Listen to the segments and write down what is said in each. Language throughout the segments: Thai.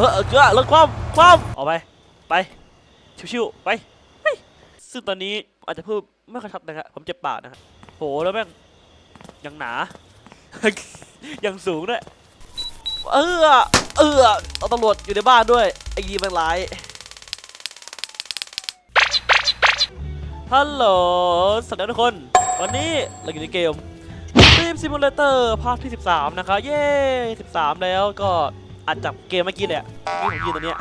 เออเกือเลิกความความออกไป ไป ชิวๆ ไปเฮ้ยซึ่งตอนนี้อาจจะพูดไม่ค่อยชัดนะครับ ผมเจ็บปากนะครับโห แล้วแม่งยังหนา ยังสูงด้วยเออ เออเอาตำรวจอยู่ในบ้านด้วย ไอ้ยีแม่งร้าย ฮัลโหล สวัสดีทุกคน วันนี้เราอยู่ในเกม Team Simulator ภาคที่ 13 นะคะ เย้ 13 แล้วก็ อัดจากเกมเมื่อกี้เลยอะนี่ผมยืนตัวเนี้ย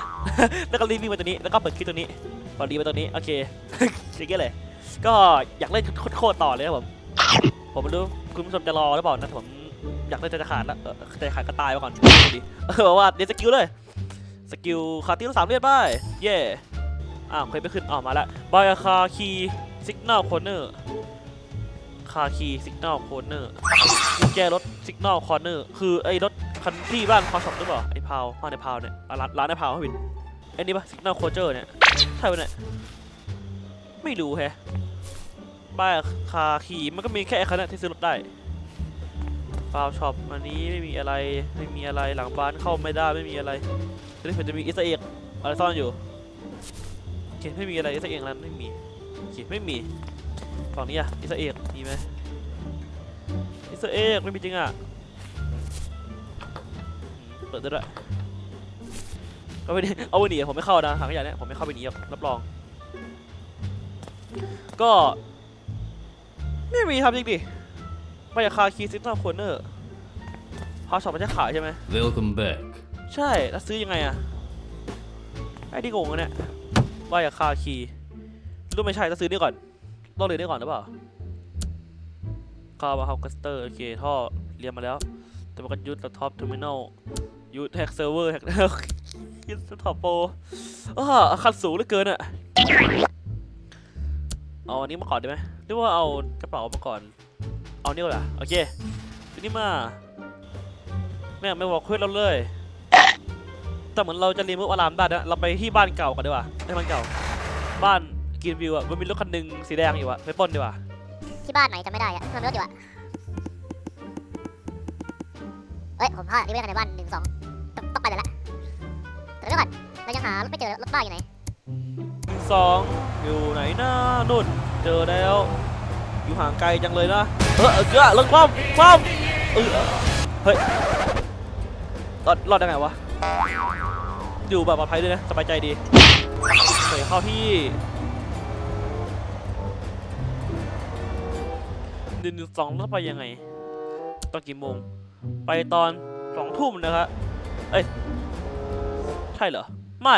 แล้วก็รีบวิ่งไปตัวนี้ แล้วก็เปิดคลิปตัวนี้พอดีไปตัวนี้ โอเคอย่างเงี้ยเลย ก็อยากเล่นโคตรต่อเลยครับผม ผมไม่รู้คุณผู้ชมจะรอหรือเปล่านะผมอยากเล่นจะขาดแล้วเออใจะขาดก็ตายไปก่อนดีเออบอกว่าเดนสกิลเลย สกิลคาร์ติลสามเลือดไป เย่อ้าวเคยไปขึ้นออกมาแล้วบอยคาคีสิกนลโคเนอร์คาคีสิกนลโคเนอร์กุญแจรถสิกนลคอเนอร์คือไอ้รถคันที่บ้านพาวช็อปหรือเปล่าไอ้ พาวบ้านในพาวเนี่ยร้านร้านในพาวเขาวินไอ้นี่ปะสิกนลโคเจอร์เนี่ยใช่ปะเนี่ยไม่รู้แฮะป้ายคาคีมันก็มีแค่คันนั้นที่ซื้อรถได้พาวช็อปอันนี้ไม่มีอะไรไม่มีอะไรหลังบ้านเข้าไม่ได้ไม่มีอะไรทีนี้ผมจะมีอิสเอ็กอะไรซ่อนอยู่โอเคไม่มีอะไรอิสเอ็กแล้วไม่มีโอเคไม่มีฝั่งนี้อะอิสเอ็กมีไหมอิสเอ็กไม่มีจริงอะ เปิดได้ด้วยก็ไม่ได้เอาไปหนีผมไม่เข้านะหางขยะเนี่ยผมไม่เข้าไปหนีหรอกรับรอง ก็ ไม่มีครับจริงดิไม่อยากคาคีซิสต์คอร์เนอร์พาช็อปมันจะขายใช่ไหม Welcome back. ใช่แล้วซื้อยังไงอะไอ้ที่โกงอะเนี่ยว่าอย่าคาคีรู้ไม่ใช่ต้องซื้อนี่ก่อนต้องเรียนนี่ก่อนหรือเปล่าคาร์บาฮาวคัสเตอร์โอเคท่อเรียนมาแล้ว แต่มันก็ยุทธท็อปเทอร์มินอล ยุทธแฮกเซิร์ฟเวอร์แฮกยุทธท็อปโปอ้าคันสูงเหลือเกินอะเอาอันนี้มาก่อนได้ไหมหรือว่าเอากระเป๋ามาก่อน เอานี่ก่อนละโอเคทีนี้มาแม่ไม่บอกคุยเราเลย แต่เหมือนเราจะรีมูฟอารามได้นะเราไปที่บ้านเก่ากันดีกว่าได้บ้านเก่า บ้านกินวิวอะมันมีรถคันหนึ่งสีแดงอยู่อะไปปล้นดีกว่า ที่บ้านไหนจำไม่ได้อะมันมีรถอยู่อะเอ้ยผมพลาดนี่ไม่ได้ในบ้านหนึ่งสอง ต้องไปเลยละแต่เดี๋ยวก่อนเรายังหารถไม่เจอรถบ้าอยู่ไหนหนึ่งสองอยู่ไหนนะนุ่นเจอแล้ว อยู่ห่างไกลจังเลยนะเออเออเกลือลิกความความเออเฮ้ยรอดรอดได้ไงวะอยู่แบบปลอดภัยด้วยนะสบายใจดีเฮ้ยเข้าที่หนึ่งหนึ่งสองแล้วไปยังไงตอนกี่โมง ไปตอนสองทุ่มนะครับ เอ้ย ใช่เหรอ ไม่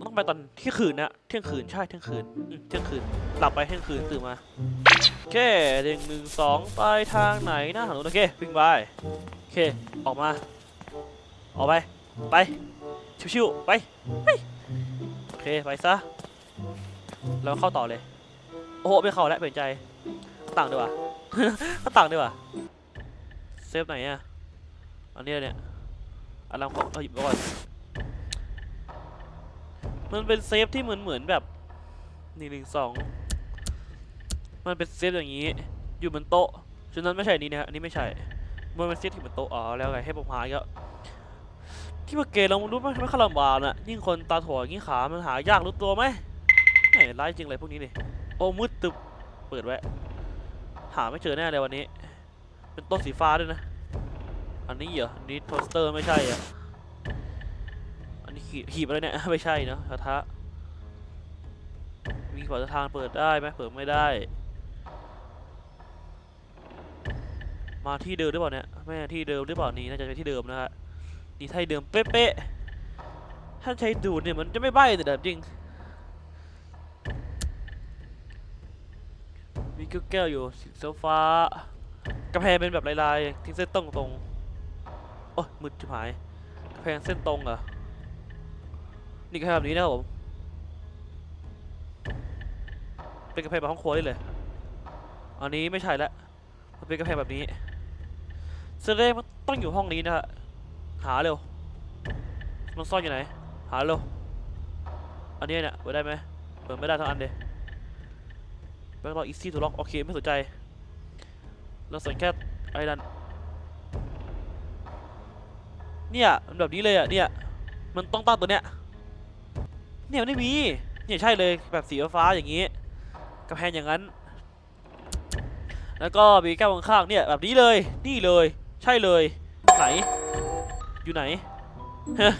ต้องไปตอนเที่ยงคืนนะ เที่ยงคืน ใช่ เที่ยงคืนอืมเที่ยงคืน หลับไปเที่ยงคืนตื่นมา โอเคหนึ่งหนึ่งสองไปทางไหนนะถนนโอเควิ่งไป โอเค ออกมา ออกไป ไป ชิวๆ ไปเฮ้ยโอเค ไปซะ แล้วเข้าต่อเลย โอ้โหไม่เข้าแล้วเปลี่ยนใจ ต่างดีกว่าก็ต่างดีกว่า เซฟไหนอะอันนี้เนี่ย อันลังของเอาหยิบก่อนมันเป็นเซฟที่เหมือนเหมือนแบบหนึ่งหนึ่งสองมันเป็นเซฟอย่างนี้ อยู่บนโต๊ะฉะนั้นไม่ใช่นี้นะฮะอันนี้ไม่ใช่มันเป็นเซฟที่บนโต๊ะอ๋อแล้วไงให้ผมหาอีก็ที่มาเกดเรารู้ไหมไม่ขลำบากน่ะยิ่งคนตาถั่วอย่างนี้ขามันหายากรู้ตัวไหมแหมร้ายจริงเลยพวกนี้นี่โอ้มืดตึบเปิดไว้หาไม่เจอแน่เลยวันนี้ เป็นโต๊ะสีฟ้าด้วยนะ อันนี้เหรออันนี้โทสเตอร์ไม่ใช่อะอันนี้ขีดขีดอะไรเนี่ย ไม่ใช่เนะกระทะมีขวดทางเปิดได้ไหมเปิดไม่ได้ มาที่เดิมหรือเปล่าเนี่ยไม่ที่เดิมหรือเปล่านี่น่าจะเป็นที่เดิมนะฮะนี่ที่เดิมเป๊ะๆถ้าใช้ดูดเนี่ยมันจะไม่ใบ้แต่เดิมจริงมีแก้วอยู่สีฟ้ากระแพงเป็นแบบลายๆทิ้งเส้นตรงตรง โอ้ยมืดจิ๋หายกระแพงเส้นตรงเหรอ นี่กระแพงแบบนี้นะครับผม เป็นกระแพงแบบห้องครัวได้เลย อันนี้ไม่ใช่ละมันเป็นกระแพงแบบนี้แสดงมันต้องอยู่ห้องนี้นะฮะ หาเร็ว มันซ่อนอยู่ไหน หาเร็ว อันนี้เนี่ยเปิดได้ไหมเปิดไม่ได้ทั้งอันเลยแบงค์ล็อกอีซี่ทูกล็อกโอเคไม่สนใจ เราสนแค่ไอ้นั่น เนี่ยมันแบบนี้เลยอะเนี่ยมันต้องตั้งตัวเนี้ยเนี่ยไม่มีเนี่ยใช่เลยแบบสีฟ้าอย่างนี้กระแพงอย่างนั้น แล้วก็มีแก้วข้างๆเนี่ยแบบนี้เลยนี่เลย ใช่เลยไหนอยู่ไหนฮะ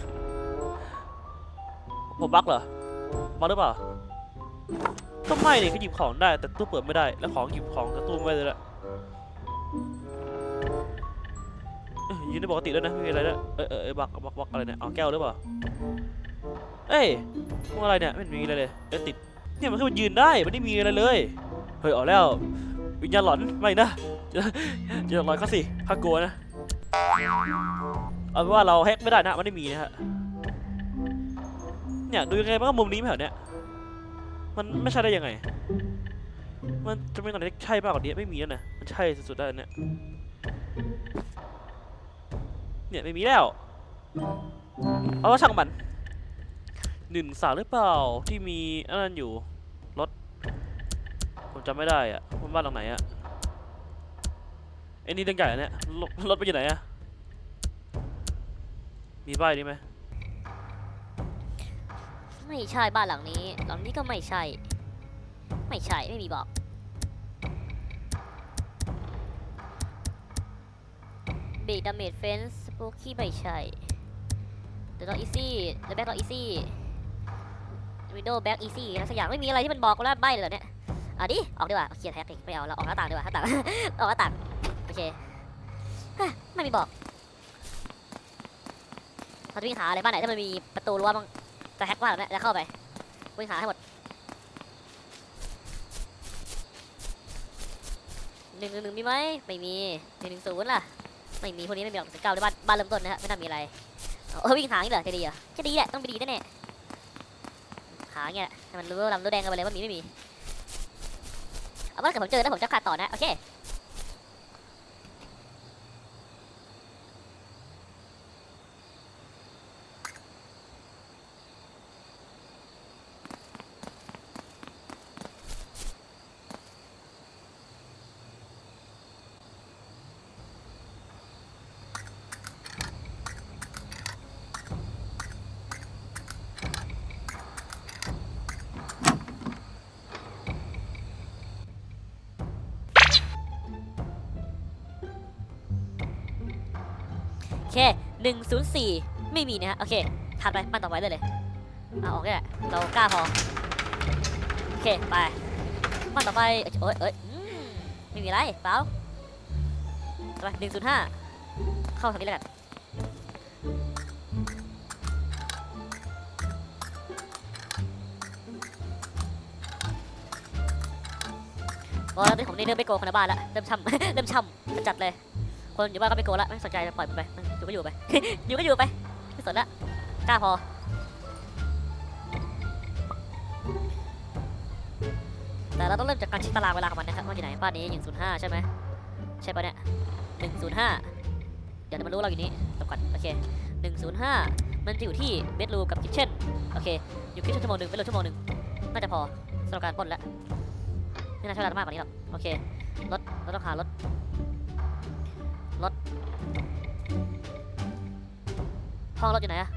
ผมบักเหรอบักหรือเปล่าก็ไม่เนี่ก็หยิบของได้แต่ตู้เปิดไม่ได้แล้วของหยิบของกับตู้ไม่ได้เลย ยืนได้ปกติแล้วยนะไม่มีอะไรแล้วเออเออเออบักบักบักอะไรเนี่ยเอาแก้วหรือเปล่าเอ้ยพวกอะไรเนี่ยไม่มีอะไรเลยเอ้ยติดเนี่ยมันแค่มันยืนได้มันไม่มีอะไรเลยเฮ้ยเอาแล้ววิญญาณหลอนไม่นะจะจะหลอนเขาสิข้ากลัวนะเอาเป็นว่าเราแฮกไม่ได้นะมันไม่มีนะฮะเนี่ยดูยังไงมันก็มุมนี้ไม่เหรอเนี่ยมันไม่ใช่ได้ยังไง มันจะเป็นอะไรที่ใช่มากกว่านี้ไม่มีแล้วนะมันใช่สุดๆแล้เนี่ย เนี่ยไม่มีแล้ว เอาว่าช่างมันหนึ่งสาวหรือเปล่าที่มีอันนั้นอยู่รถผมจำไม่ได้อะมันบ้านหลังไหนอะไอ้นี่เรื่องใหญ่อะเนี่ยรถรถไปอยู่ไหนอะมีป้ายนี้ไหมไม่ใช่บ้านหลังนี้ หลังนี้ก็ไม่ใช่ ไม่ใช่ไม่มีบอกเบร ดดาเมจเฟนส์สปูกี้ไม่ใช่เดอะด็อกอีซี่เดอะแบ็กด็อกอีซี่วินโดว์แบ็กอีซี่อะไรสักอย่างไม่มีอะไรที่มันบอกกูแล้วใบเลยเหรอเนี่ยอะดิออกดีกว่าเคลียร์แท็กไม่เอาเราออกหน้าต่างดีกว่าหน้าต่างออกหน้าต่างโอเคฮไม่มีบอกเราจะวิ่งหาอะไรบ้านไหนถ้ามันมีประตูรั้วบ้างจะแฮกบ้านหลังเนี้ยจะเข้าไปวิ่งหาให้หมดหนึ่งหนึ่งหนึ่งมีไหมไม่มีหนึ่งหนึ่งศูนย์ล่ะ ไม่มีพวกนี้ไม่มีหรอกสิบเก้าในบ้านบ้านเริ่มต้นนะฮะไม่น่ามีอะไรเออวิ่งหาอย่างนี้เหรอจะดีเหรอจะดีแหละต้องไปดีแน่ๆหาอย่างเงี้ยแหละให้มันรู้ว่าลำรู้แดงกันไปเลยว่ามีไม่มีเอาว่าเกิดผมเจอแล้วผมจะขาดต่อนะโอเค เคหนึ่งศูนย์สี่ไม่มีนะฮะโอเคถัดไปบ้านต่อไปเลยเลยเอาออกแค่เรากล้าพอโอเคไปบ้านต่อไปเอ้ยเอ้ยมไม่มีอะไรเปล่าไปหนึ่งศูนย์ห้าเข้าทางนี้แล้วกันโอ้ตอนนี้ผมนี่เริ่มไม่โกงคนในบ้านละเริ่มช่ำเริ่มช่ำจัดเลย คนอยู่บ้านก็ไม่โกงละไม่สนใจจะปล่อยมันไปอยู่ก็อยู่ไป อยู่ก็อยู่ไปไม่สนละกล้าพอแต่เราต้องเริ่มจากการช็คตารางเวลาของมันนะครับว่าอยู่ไหนบ้านนี้105ใช่ไหมใช่ปะเนี่ย105เดี๋ยวมันรู้เราอยู่นี่ตบก่อนโอเค105มันจะอยู่ที่เบดรูมกับคิทเช่นโอเค อยู่คิทเช่นชั่วโมงหนึ่งเบดรูมชั่วโมงหนึ่งน่าจะพอสำหรับการปล้นแล้วไม่น่าใช้เวลามากกว่านี้หรอกโอเครถเราต้องหารถ ห้องรถอยู่ไหนอะ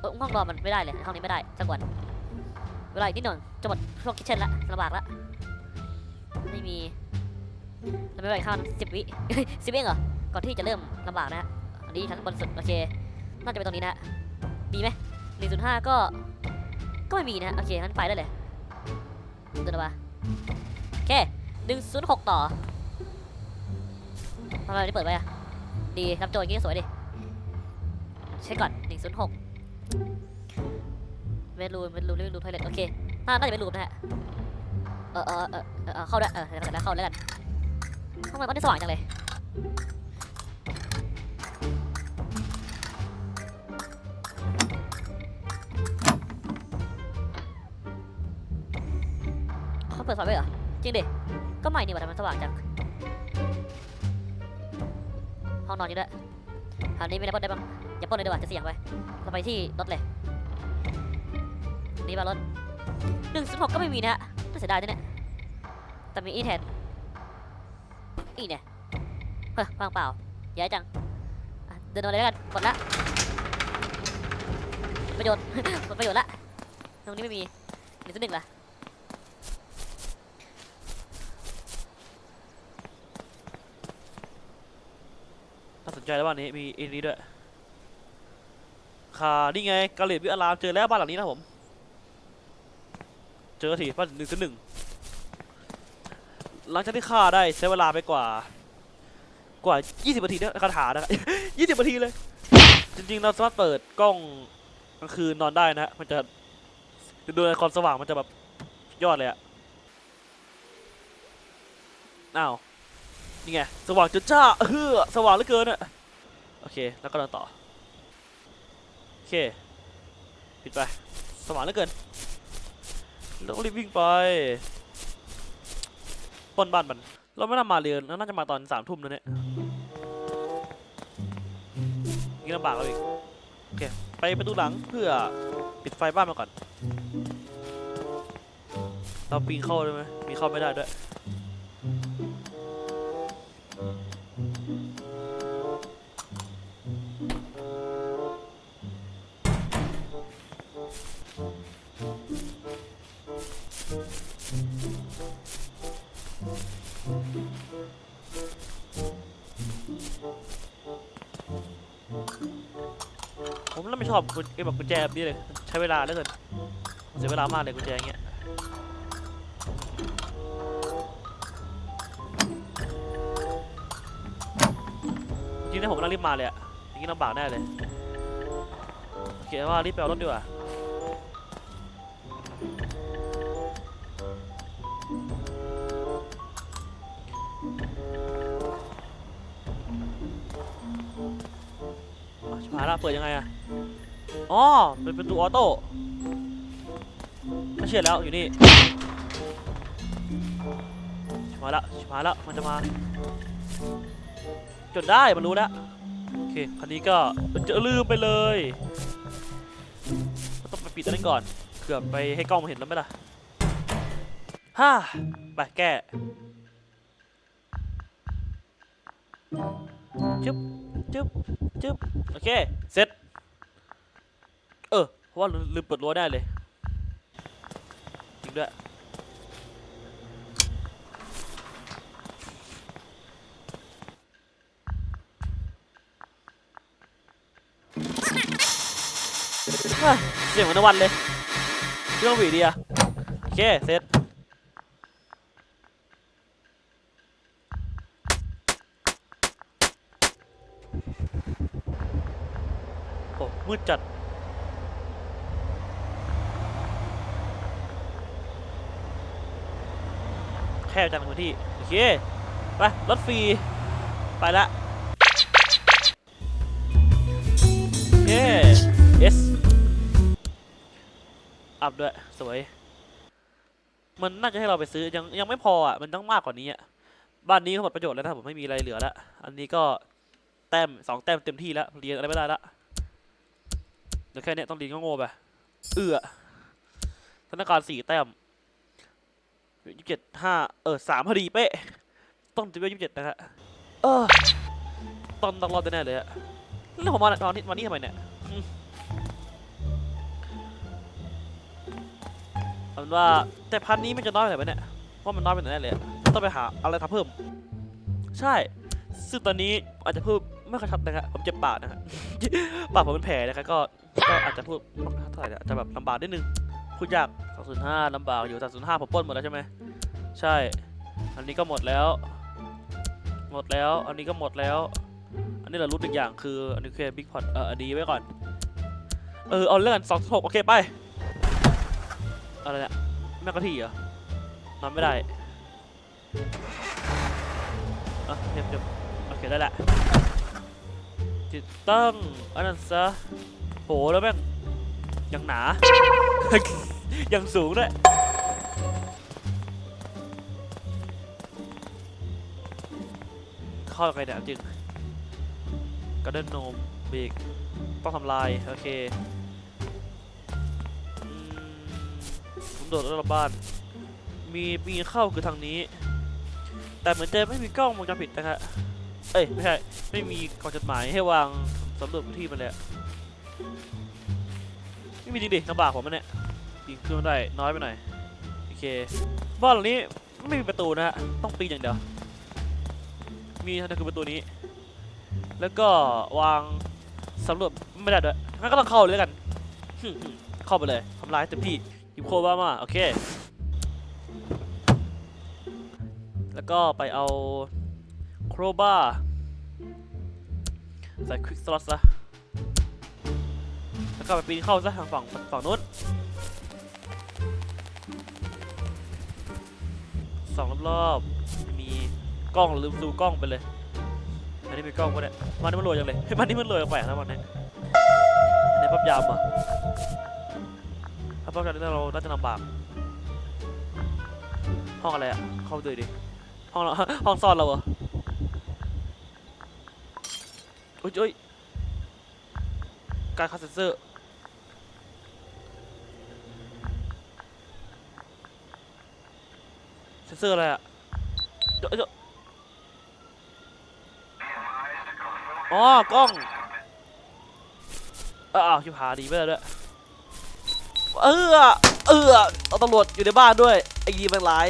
เออห้องรอมันไม่ได้เลย ห้องนี้ไม่ได้จังหวัดเวลาอีกนิดหน่อยจะหมดช่วงคิทเช่นละลำบากละไม่มีเราไม่ไหวข้าวสิบวิสิบเองเหรอ ก่อนที่จะเริ่มลำบากนะฮะอันนี้ชั้นบนสุด โอเค น่าจะเป็นตรงนี้นะฮะมีไหมหนึ่งศูนย์ห้าก็ ก็ไม่มีนะฮะโอเค งั้นไปได้เลยเดินมาโอเคหนึ่งศูนย์หกต่อทำไมวันนี้เปิดไว้อะ ดีรับโจทย์อย่างนี้สวยดิเช็คก่อน106เวรูมเวรูมเวรูมไพเรตโอเคน่าน่าจะเป็นรูมนะฮะเออเออเออเออเข้าด้วยเออแล้วเข้าแล้วกันทำไมมันได้สว่างจังเลยเขาเปิดไฟไว้เหรอจริงดิก็ไม่นี่ว่าทำไมสว่างจัง ห้องนอนอยู่ด้วยแถวนี้มีอะไรบ้างได้บ้างอย่าปล้นเลยดีกว่าจะเสี่ยงไปเราไปที่รถเลยนี่มารถหนึ่งศูนย์หกก็ไม่มีนะฮะน่าเสียดายนะเนี่ยแต่มีอีแทนอีเนี่ยเฮ้ยว่างเปล่าแย่จังเดินมาเลยแล้วกันหมดละประโยชน์หมดประโยชน์ละตรงนี้ไม่มีหนึ่งตัวหนึ่งละ น่าสนใจแล้วบ้านนี้มีอันนี้ด้วยค่ะนี่ไงกาเลตวิอารามเจอแล้วบ้านหลังนี้นะผม เจอทีบ้านหนึ่งต่อหนึ่งหลังจากที่ฆ่าได้ใช้เวลาไปกว่า กว่า 20นาทีเนี่ยคาถานะ20นาทีเลย จริงๆ เราสามารถเปิดกล้องกลางคืนนอนได้นะฮะมันจะดูในความสว่างมันจะแบบยอดเลยอะอ้าว นี่ไง สว่างจนจ้าเฮือสว่างเหลือเกินอะ โอเค แล้วก็เดินต่อ โอเค ปิดไปสว่างเหลือเกินแล้วก็รีบวิ่งไปปนบ้านมัน เราไม่น่ามาเรียนน่าจะมาตอนสามทุ่มนะเนี่ยนี่ลำบากเราอีก โอเค ไปประตูหลังเพื่อปิดไฟบ้านมาก่อน เราปีนเข้าได้ไหมปีเข้าไม่ได้ด้วย ผมแล้วไม่ชอบกุญไอ้แบบกุญแจแบบนี้เลย ใช้เวลาเหลือเกินเสียเวลามากเลยกุญแจอย่างเงี้ยจริงๆนะผมต้องรีบมาเลยอะอย่างนี้ลำบากแน่เลยเขียนว่ารีบไปเอารถดีกว่า เปิดยังไงอะอ๋อเป็นประตูออโต้ไม่เชื่อแล้วอยู่นี่ชิบหาละชิบหาละมันจะมา จนได้มันรู้แล้วโอเคคันนี้ก็จะลืมไปเลยต้องไปปิดอันนั้นก่อนเกือบไปให้กล้องมาเห็นแล้วไหมล่ะฮ่าไปแก้ จึ๊บจึ๊บโอเค เสร็จ เออ เพราะว่าลืมเปิดรั้วได้เลยจริงด้วยเฮ้ยเสียงเหมือนตะวันเลยเครื่องหวีดีอะโอเค เสร็จ มืดจัด แคบจังพื้นที่ โอเค ไป รถฟรี ไปละโอเค S อัพด้วย สวย มันน่าจะให้เราไปซื้อ ยังยังไม่พออะ มันต้องมากกว่านี้อะ บ้านนี้ก็หมดประโยชน์แล้วนะผมไม่มีอะไรเหลือแล้วอันนี้ก็แต้มสองแต้มเต็มที่แล้ว เรียนอะไรไม่ได้ละ เดี๋ยวแค่เนี้ยต้องเรียนก็โง่ไป เอื้อธนาคารสี่แต้มยี่สิบเจ็ดห้าเออสามพอดีเป๊ะ ต้องจะเป็นยี่สิบเจ็ดนะฮะเออตองต้องรอดแน่เลยอะแล้วผมมาตอนนี้วันนี้ทำไมเนี่ยเอาเป็นว่าแต่พันนี้มันจะน้อยไปไหนวะเนี่ยเพราะมันน้อยไปไหนแน่เลยต้องไปหาอะไรทำเพิ่ม ใช่ ซึ่งตอนนี้อาจจะเพูด ไม่ค่อยชัดนะครับผมเจ็บปากนะฮะปากผมเป็นแผลนะครับก็ก็อาจจะพูดเท่าไหร่เนี่ยอาจจะแบบลำบากนิดนึงพูดยาก205ลำบากอยู่305ผมป้นหมดแล้วใช่ไหมใช่ อันนี้ก็หมดแล้ว หมดแล้ว อันนี้ก็หมดแล้ว อันนี้เรารู้หนึ่งอย่างคืออันนี้คือบิ๊กพอตเอออันนี้ไว้ก่อน เออเอาเรื่องกันสองหกโอเคไปอะไรเนี่ยแม่กะทิเหรอนอนไม่ได้อะเจ็บเจ็บโอเคได้แหละ ติดตั้งอันนั้นซะโหแล้วแม่งยังหนา ยังสูงด้วยเข้าไงเนี่ยจริงกระเด็นโนมเบรกต้องทำลาย โอเคอผมโดดรอบบ้าน มีมีเข้าคือทางนี้ แต่เหมือนจะไม่มีกล้องวงจรปิดนะฮะ เอ้ยไม่ใช่ไม่มีกล่องจดหมายให้วางสำรวจพื้นที่มันเลยไม่มีจริงดิลำบากผมมันเนี่ยปีนขึ้นมาได้น้อยไปหน่อยโอเคบ้านหลังนี้ไม่มีประตูนะฮะต้องปีนอย่างเดียวมีนั่นคือประตูนี้ แล้วก็วางสำรวจไม่ได้ด้วยงั้นก็ต้องเข้าเลยล้วกันเข้าไปเลยทำลายเต็มที่หยิบโคบ้ามาโอเค แล้วก็ไปเอา รบ้าใส่ควิกสล็อตซะแล้วก็ไปปีนเข้าซะทางฝั่งฝั่งนู้นสองรอบๆมีกล้องลืมดูกล้องไปเลย อันนี้มีกล้องปะเนี่ยมันนี่มันรวยจังเลยเฮ้ยมันนี่มันรวยแปลกนะมันเนี่ยอันนี้ปั๊บยามอะถ้าปั๊บยามนี่เราน่าจะลำบาก ห้องอะไรอะ เข้าไปดูดิ ห้องเราห้องซ่อนเราเหรอ อุ้ยอุ้ยการคาเซนเซอร์เซนเซอร์อะไรอะเดี๋ยวเดี๋ยวอ๋อกล้องอ้าวชิบหาดีไปแล้วด้วยเออเออเอาตำรวจอยู่ในบ้านด้วยไอ้ยีมันร้าย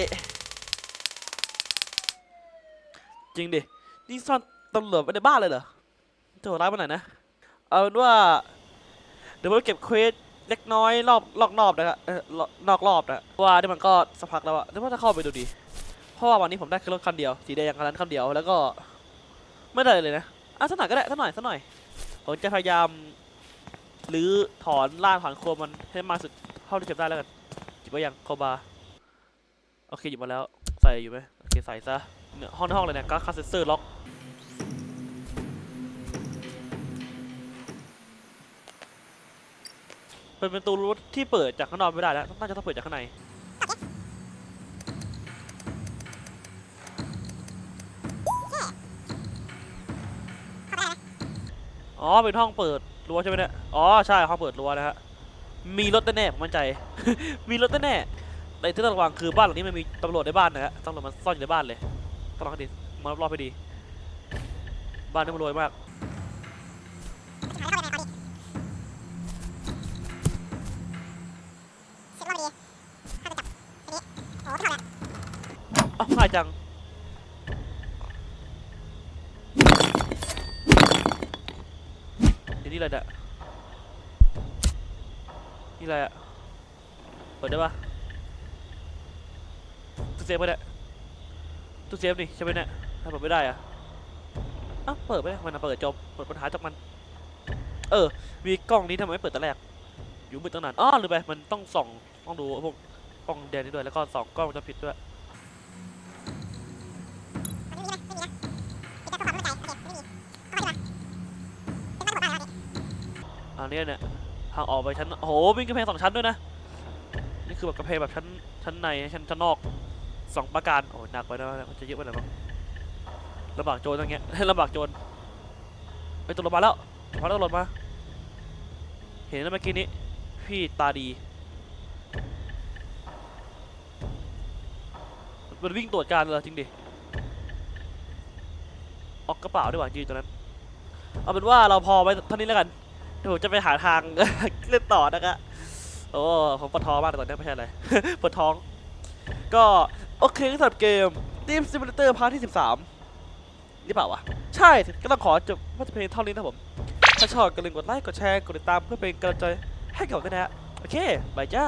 จริงดินี่ซ่อนตำรวจไว้ในบ้านเลยเหรอ โหดร้ายไปไหน่อยนะ เอาเป็นว่าเดี๋ยวเราเก็บเควสเล็กน้อยรอบรอบนอกนะครับเออนอกรอบนะว่านี่มันก็สักพักแล้วอะเดี๋ยวว่าจะเข้าไปดูดิเพราะว่าวันนี้ผมได้แค่รถคันเดียวสีแดงคันนั้นคันเดียวแล้วก็ไม่ได้เลยนะอะสักหน่อยก็ได้สักหน่อยสักหน่อยผมจะพยายามหรือถอนล่างถอนโคมมันให้มาสุดเท่าที่จะได้แล้วกันหยิบไว้ยังโคบาโอเคหยิบมาแล้วใส่อยู่ไหมโอเคใส่ซะเนี่ยห้องในห้องเลยเนี่ยการ์ดคาสเซอร์ล็อก เป็นประตูรถที่เปิดจากข้างนอกไม่ได้แล้วน่าจะต้องเปิดจากข้างในอ๋อเป็นห้องเปิดรั้วใช่ไหมเนี่ยอ๋อใช่ห้องเปิดรั้วนะฮะมีรถแน่ๆผมมั่นใจ มีรถแน่ๆแต่ที่ต้องระวังคือบ้านหลังนี้มันมีตำรวจในบ้านนะฮะตำรวจมันซ่อนอยู่ในบ้านเลยต้องรอให้ดีมารอบๆให้ดี บ้านนี้มันรวยมาก ง่ายจัง เดี๋ยวนี่อะไรเนี่ยนี่อะไรอะเปิดได้ปะตู้เซฟปะเนี่ยตู้เซฟนี่ใช่ไหมเนี่ยถ้าเปิดไม่ได้อะอ้าวเปิดไม่ได้มันนะเปิดจบเปิดปัญหาจากมัน เออ มีกล้องนี้ทำไมไม่เปิดแต่แรก อยู่มืดตั้งนานอ้อหรือไปมันต้องส่อง ต้องดูพวกกล้องแดงนี่ด้วย แล้วก็ส่องกล้องวงจะผิดด้วย อันนี้เนี่ยทางออกไปชั้นโอ้โหมีกำแพงสองชั้นด้วยนะนี่คือแบบกำแพงแบบชั้นชั้นในชั้นชั้นนอกสองประการโอ้หนักไปนะมันจะเยอะไปหน่อยมั้งลำบากโจรอย่างเงี้ยลำบากโจรไปตกลงมาแล้วมาแล้วตกลงมา เห็นแล้วเมื่อกี้นี้ พี่ตาดีมันวิ่งตรวจการเลยจริงดิออกกระเป๋าดีกว่ายืนตรงนั้นเอาเป็นว่าเราพอไว้เท่านี้แล้วกัน เดี๋ยวผมจะไปหาทาง เล่นต่อนะครับโอ้ผมปวดท้องมากเลยตอนนี้ไม่ใช่อะไร ปวดท้อง ก็โอเคสำหรับเกม Team Simulator พาร์ทที่ 13 นี่เปล่าวะ ใช่ ก็ต้องขอจบว่าจะเพลงเท่านี้นะผม ถ้าชอบก็อย่าลืมกดไลค์ กดแชร์ กดติดตามเพื่อเป็นกำลังใจให้กับผมด้วยนะฮะ โอเค บายจ้า